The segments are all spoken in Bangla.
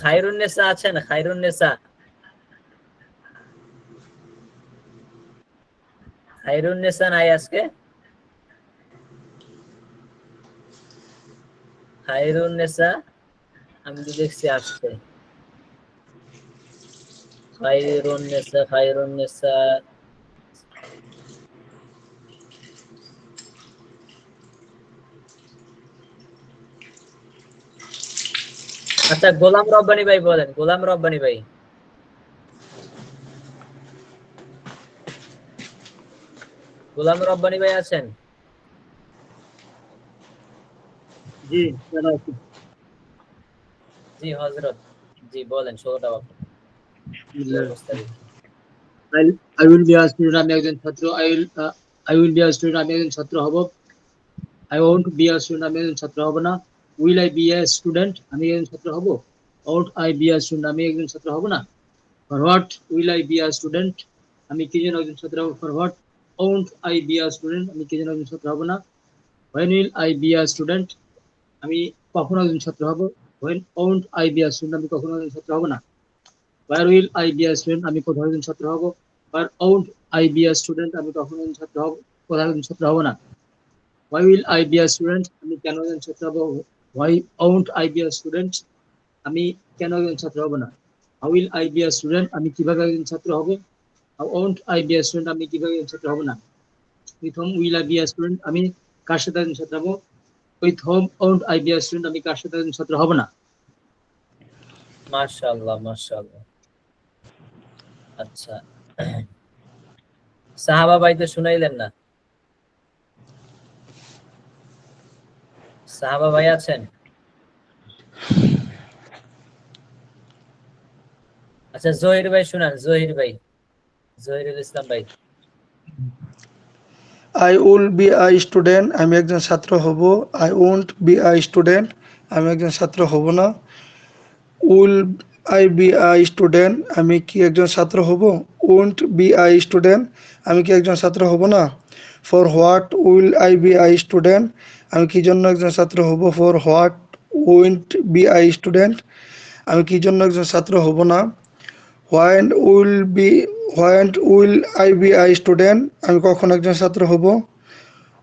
খায়রুন্নেসা আছেন খায়রুন্নেসা খায়রুন্নেসা নাই আজকে। খায়রুন্নেসা আমি তো দেখছি আসছে খায়রুন্নেসা খায়রুন্নেসা আচ্ছা গোলাম রব্বানি ভাই বলেন গোলাম রব্বানি ভাই। গোলাম রব্বানি ভাই আছেন? জি জানা আছে জি হজরত জি বলেন ষোলোটা বাক্য অবস্থা দেখি। I will be a student আমি একজন ছাত্র I will I will be a student আমি একজন ছাত্র হব। I want be a student আমি একজন ছাত্র হব না। Will I be a student আমি একজন ছাত্র হব out I be a student আমি একজন ছাত্র হব না for what will I be a student আমি কি যেন একজন ছাত্র হব for what won't I be a student আমি কি যেন একজন ছাত্র হব না when will I be a student আমি কখনো একজন ছাত্র হব when won't I be a student আমি কখনো একজন ছাত্র হব না where will I be a student আমি কোথাও একজন ছাত্র হব where won't I be a student আমি কখনো একজন ছাত্র হব কোথাও একজন ছাত্র হব না why will I be a student আমি কেন একজন ছাত্র হব why won't I be student আমি কেন একজন ছাত্র হব না? How will I be student আমি কীভাবে একজন ছাত্র হব? How won't I be student আমি কীভাবে একজন ছাত্র হব না? With whom will I be student আমি কার সাথে একজন ছাত্র হব? With whom I be a student আমি কার সাথে একজন ছাত্র হব না? মাশাআল্লাহ মাশাআল্লাহ। আচ্ছা। সাহাবা ভাই তো শুনাইলেন না? সাহাবা ভাই আছেন? আচ্ছা জহির ভাই শুনান, জহির ভাই। জহিরুল ইসলাম ভাই। I will be I student আমি একজন ছাত্র হব। I won't be I student আমি একজন ছাত্র হব না। Will I be I student আমি কি একজন ছাত্র হব? ওন্ট বি আই স্টুডেন্ট আমি কি একজন ছাত্র হব না? For what will I be I student আমি কি জন্য একজন ছাত্র হব? For what won't be I student আমি কি জন্য একজন ছাত্র হব না? When will be when will I be I student আমি কখন একজন ছাত্র হব?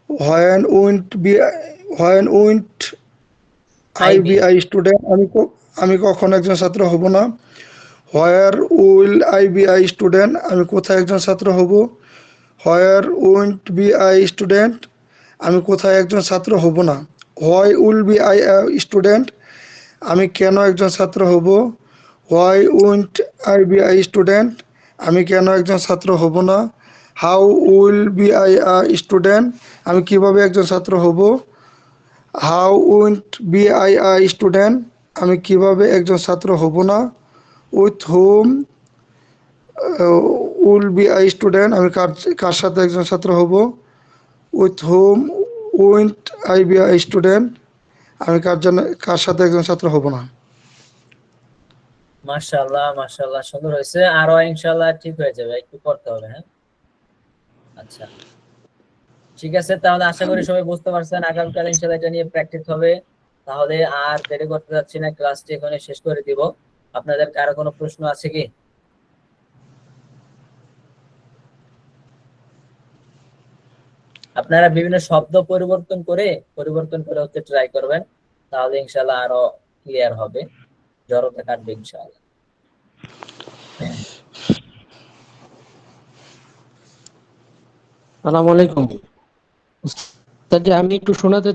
When won't be when won't I be I student আমি ক- আমি কখন একজন ছাত্র হব না? Where will I be I student আমি কোথায় একজন ছাত্র হব? Where won't be I student আমি কোথায় একজন ছাত্র হব না? Why will be I student আমি কেন একজন ছাত্র হব? Why won't I be I student আমি কেন একজন ছাত্র হব না? How will be I student আমি কীভাবে একজন ছাত্র হব? How won't be I I student আমি কীভাবে একজন ছাত্র হব না? With whom will be I student, আমি কার কার সাথে একজন ছাত্র হব? With whom won't I be I student, আমি কার জন্য, কার সাথে একজন ছাত্র হব না? মাশাআল্লাহ মাশাআল্লাহ, সুন্দর হয়েছে। আরও ইনশাআল্লাহ ঠিক হয়ে যাবে, একটু করতে হবে হ্যাঁ? আচ্ছা। ঠিক আছে, তাহলে আশা করি সবাই বুঝতে পারছেন, আগামীকাল ইনশাআল্লাহ এটা নিয়ে প্র্যাকটিস হবে। তাহলে আর দেরি করতে যাচ্ছি না ক্লাসটি এখানে শেষ করে দিব। আপনাদের কারও কোনো প্রশ্ন আছে কি? আপনারা বিভিন্ন শব্দ পরিবর্তন করে পরিবর্তন করে হচ্ছে ট্রাই করবেন তাহলে ইনশাল্লাহ আরও ক্লিয়ার হবে। জড়তা কাটবে ইনশাল্লাহ সালাম আলাইকুম। উস্তাদ জি, আমি একটু শোনাতে